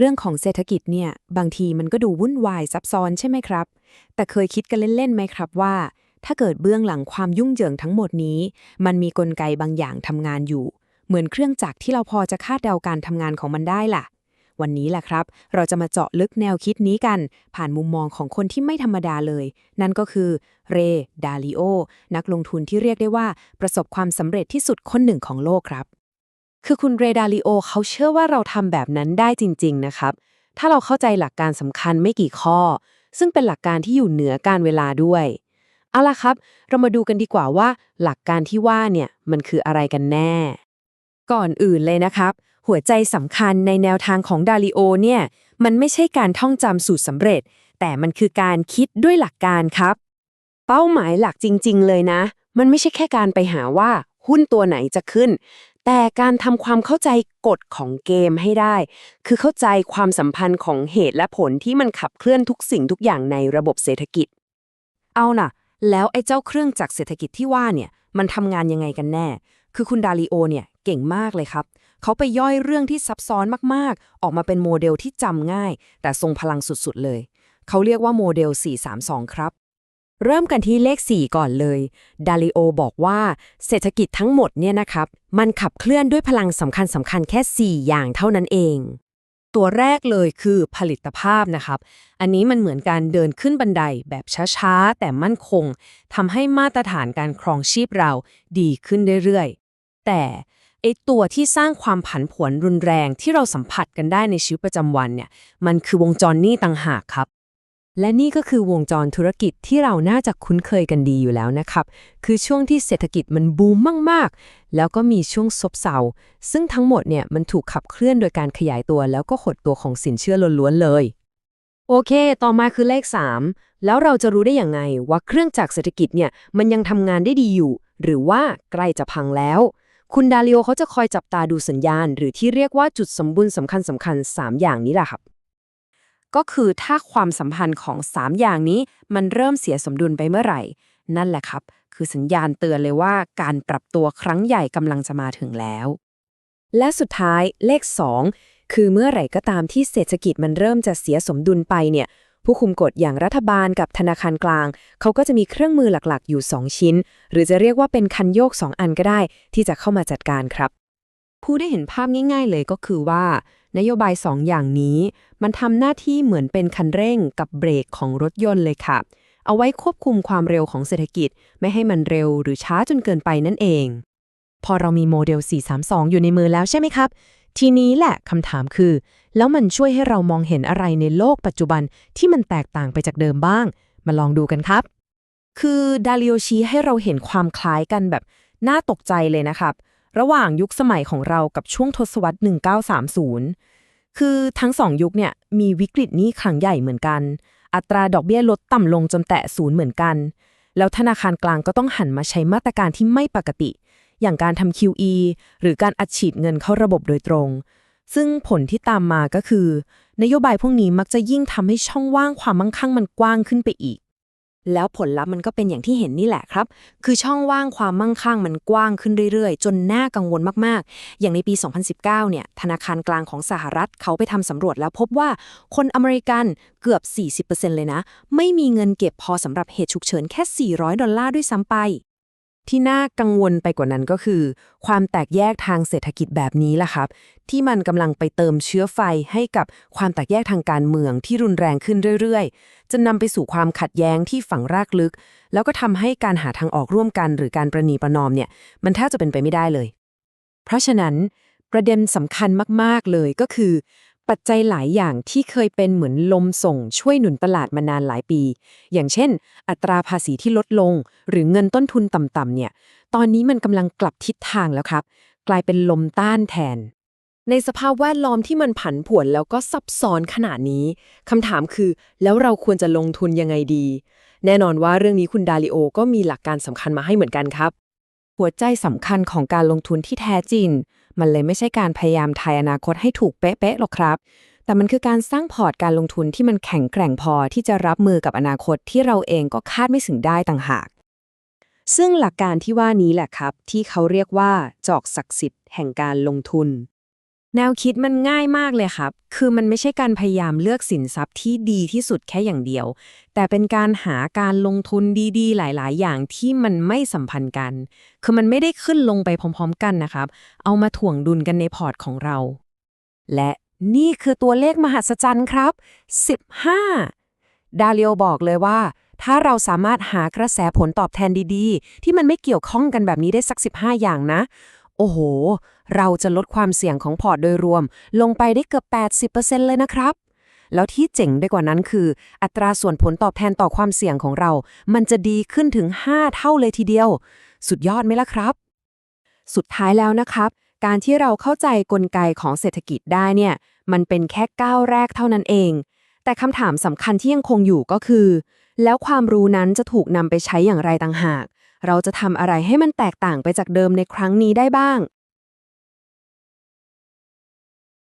เรื่องของเศรษฐกิจเนี่ยบางทีมันก็ดูวุ่นวายซับซ้อนใช่ไหมครับ แต่เคยคิดกันเล่นๆไหมครับว่า ถ้าเกิดเบื้องหลังความยุ่งเหยิงทั้งหมดนี้ มันมีกลไกบางอย่างทำงานอยู่ เหมือนเครื่องจักรที่เราพอจะคาดเดาการทำงานของมันได้ล่ะ วันนี้แหละครับ เราจะมาเจาะลึกแนวคิดนี้กัน ผ่านมุมมองของคนที่ไม่ธรรมดาเลย นั่นก็คือเรดาลิโอนักลงทุนที่เรียกได้ว่า ประสบความสำเร็จที่สุดคนหนึ่งของโลกครับ คือคุณเรดาริโอเขาเชื่อว่าเราทำแบบนั้นได้จริง ๆ นะครับ ถ้าเราเข้าใจหลักการสำคัญไม่กี่ข้อ ซึ่งเป็นหลักการที่อยู่เหนือการเวลาด้วย เอาล่ะครับ เรามาดูกันดีกว่าว่า หลักการที่ว่าเนี่ยมันคืออะไรกันแน่ ก่อนอื่นเลยนะครับ หัวใจสำคัญในแนวทางของดาริโอเนี่ยมันไม่ใช่การท่องจำสูตรสำเร็จ แต่มันคือการคิดด้วยหลักการครับ เป้าหมายหลักจริง ๆ เลยนะ มันไม่ใช่แค่การไปหาว่าหุ้นตัวไหนจะขึ้น แต่การทำความเข้าใจกฎของเกมให้ได้ คือเข้าใจความสัมพันธ์ของเหตุและผลที่มันขับเคลื่อนทุกสิ่งทุกอย่างในระบบเศรษฐกิจ เอาน่ะ แล้วไอ้เจ้าเครื่องจักรเศรษฐกิจที่ว่าเนี่ยมันทำงานยังไงกันแน่ คือคุณดาริโอเนี่ยเก่งมากเลยครับ เขาไปย่อยเรื่องที่ซับซ้อนมากๆ ออกมาเป็นโมเดลที่จำง่าย แต่ทรงพลังสุดๆเลย เขาเรียกว่าโมเดล 432 ครับ เริ่มกันที่เลข 4 ก่อนเลย ดาริโอบอกว่าเศรษฐกิจทั้งหมดเนี่ยนะครับ มันขับเคลื่อนด้วยพลังสำคัญสำคัญแค่ 4 อย่างเท่านั้นเอง ตัวแรกเลยคือผลิตภาพนะครับ อันนี้มันเหมือนการเดินขึ้นบันไดแบบช้าๆ แต่มั่นคงทำให้มาตรฐานการครองชีพเราดีขึ้นเรื่อยๆ แต่ไอตัวที่สร้างความผันผวนรุนแรงที่เราสัมผัสกันได้ในชีวิตประจำวันเนี่ย มันคือวงจรหนี้ต่างหากครับ และนี่ก็คือวงจรธุรกิจที่เราน่าจะคุ้นเคยกันดีอยู่แล้วนะครับ คือช่วงที่เศรษฐกิจมันบูมมาก ๆ แล้วก็มีช่วงซบเซา ซึ่งทั้งหมดเนี่ยมันถูกขับเคลื่อนโดยการขยายตัว แล้วก็หดตัวของสินเชื่อล้วนๆเลย โอเค ต่อมาคือเลข 3 แล้วเราจะรู้ได้อย่างไงว่าเครื่องจักรเศรษฐกิจเนี่ยมันยังทำงานได้ดีอยู่ หรือว่าใกล้จะพังแล้ว คุณดาริโอเขาจะคอยจับตาดูสัญญาณ หรือที่เรียกว่าจุดสมบูรณ์สำคัญสำคัญๆ3อย่างนี้แหละครับ ก็คือถ้าความสัมพันธ์ของ 3 อย่างนี้ มันเริ่มเสียสมดุลไปเมื่อไหร่ นั่นแหละครับ คือสัญญาณเตือนเลยว่าการปรับตัวครั้งใหญ่กำลังจะมาถึงแล้ว และสุดท้ายเลข 2 คือเมื่อไหร่ก็ตามที่เศรษฐกิจมันเริ่มจะเสียสมดุลไปเนี่ย ผู้คุมกฎอย่างรัฐบาลกับธนาคารกลาง เขาก็จะมีเครื่องมือหลักๆ อยู่ 2 ชิ้น หรือจะเรียกว่าเป็นคันโยก 2 อันก็ได้ ที่จะเข้ามาจัดการครับ ผู้ได้เห็นภาพง่าย ๆ เลยก็คือว่า นโยบาย2อย่างนี้ มันทำหน้าที่เหมือนเป็นคันเร่งกับเบรกของรถยนต์เลยค่ะ เอาไว้ควบคุมความเร็วของเศรษฐกิจ ไม่ให้มันเร็วหรือช้าจนเกินไปนั่นเอง พอเรามีโมเดล 432 อยู่ในมือแล้วใช่ไหมครับ ทีนี้แหละคำถามคือ แล้วมันช่วยให้เรามองเห็นอะไรในโลกปัจจุบันที่มันแตกต่างไปจากเดิมบ้าง มาลองดูกันครับ คือดาริโอชี้ให้เราเห็นความคล้ายกันแบบน่าตกใจเลยนะครับ ระหว่างยุคสมัยของเรากับช่วงทศวรรษ 1930 คือทั้งสองยุคเนี่ยมีวิกฤตนี้ครั้งใหญ่เหมือนกัน อัตราดอกเบี้ยลดต่ำลงจนแตะศูนย์เหมือนกัน แล้วธนาคารกลางก็ต้องหันมาใช้มาตรการที่ไม่ปกติ อย่างการทำ QE หรือการอัดฉีดเงินเข้าระบบโดยตรง ซึ่งผลที่ตามมาก็คือ นโยบายพวกนี้มักจะยิ่งทำให้ช่องว่างความมั่งคั่งมันกว้างขึ้นไปอีก แล้วผลลัพธ์มันก็เป็นอย่างที่เห็นนี่แหละครับ คือช่องว่างความมั่งคั่งมันกว้างขึ้นเรื่อยๆ จนน่ากังวลมากๆ อย่างในปี 2019 เนี่ย ธนาคารกลางของสหรัฐเขาไปทำสำรวจแล้วพบว่าคนอเมริกันเกือบ 40%เลยนะ ไม่มีเงินเก็บพอสำหรับเหตุฉุกเฉินแค่ 400 ดอลลาร์ด้วยซ้ำไป ที่น่ากังวลไปกว่านั้นก็คือ ความแตกแยกทางเศรษฐกิจแบบนี้ล่ะครับ ที่มันกำลังไปเติมเชื้อไฟให้กับความแตกแยกทางการเมืองที่รุนแรงขึ้นเรื่อยๆ จะนำไปสู่ความขัดแย้งที่ฝังรากลึก แล้วก็ทำให้การหาทางออกร่วมกันหรือการประนีประนอมเนี่ยมันแทบจะเป็นไปไม่ได้เลย เพราะฉะนั้นประเด็นสำคัญมากๆเลยก็คือ ปัจจัยหลายอย่างที่เคยเป็นเหมือนลมส่งช่วยหนุนตลาดมานานหลายปี อย่างเช่น อัตราภาษีที่ลดลง หรือเงินต้นทุนต่ำๆเนี่ย ตอนนี้มันกำลังกลับทิศทางแล้วครับ กลายเป็นลมต้านแทน ในสภาพแวดล้อมที่มันผันผวนแล้วก็ซับซ้อนขนาดนี้คำถามคือ แล้วเราควรจะลงทุนยังไงดี แน่นอนว่าเรื่องนี้คุณดาริโอก็มีหลักการสำคัญมาให้เหมือนกันครับ หัวใจสำคัญของการลงทุนที่แท้จริง มันเลยไม่ใช่การพยายามทายอนาคตให้ถูกเป๊ะๆหรอกครับ แต่มันคือการสร้างพอร์ตการลงทุนที่มันแข็งแกร่งพอที่จะรับมือกับอนาคตที่เราเองก็คาดไม่ถึงได้ต่างหาก ซึ่งหลักการที่ว่านี้แหละครับ ที่เขาเรียกว่าจอกศักดิ์สิทธิ์แห่งการลงทุน แนวคิดมันง่ายมากเลยครับ คือมันไม่ใช่การพยายามเลือกสินทรัพย์ที่ดีที่สุดแค่อย่างเดียว แต่เป็นการหาการลงทุนดีๆ หลาย ๆ อย่างที่มันไม่สัมพันธ์กัน คือมันไม่ได้ขึ้นลงไปพร้อม ๆ กันนะครับ เอามาถ่วงดุลกันในพอร์ตของเรา และนี่คือตัวเลขมหัศจรรย์ครับ 15 ดาเลียวบอกเลยว่า ถ้าเราสามารถหากระแสผลตอบแทนดีๆ ที่มันไม่เกี่ยวข้องกันแบบนี้ได้สัก 15 อย่างนะ โอ้โห เราจะลดความเสี่ยงของพอร์ตโดยรวม ลงไปได้เกือบ 80%เลยนะครับ แล้วที่เจ๋งไปกว่านั้นคือ อัตราส่วนผลตอบแทนต่อความเสี่ยงของเรา มันจะดีขึ้นถึง 5 เท่าเลยทีเดียว สุดยอดไหมล่ะครับ สุดท้ายแล้วนะครับ การที่เราเข้าใจกลไกของเศรษฐกิจได้เนี่ย มันเป็นแค่ก้าวแรกเท่านั้นเอง แต่คำถามสำคัญที่ยังคงอยู่ก็คือ แล้วความรู้นั้นจะถูกนำไปใช้อย่างไรต่างหาก เราจะทำอะไรให้มันแตกต่างไปจากเดิมในครั้งนี้ได้บ้าง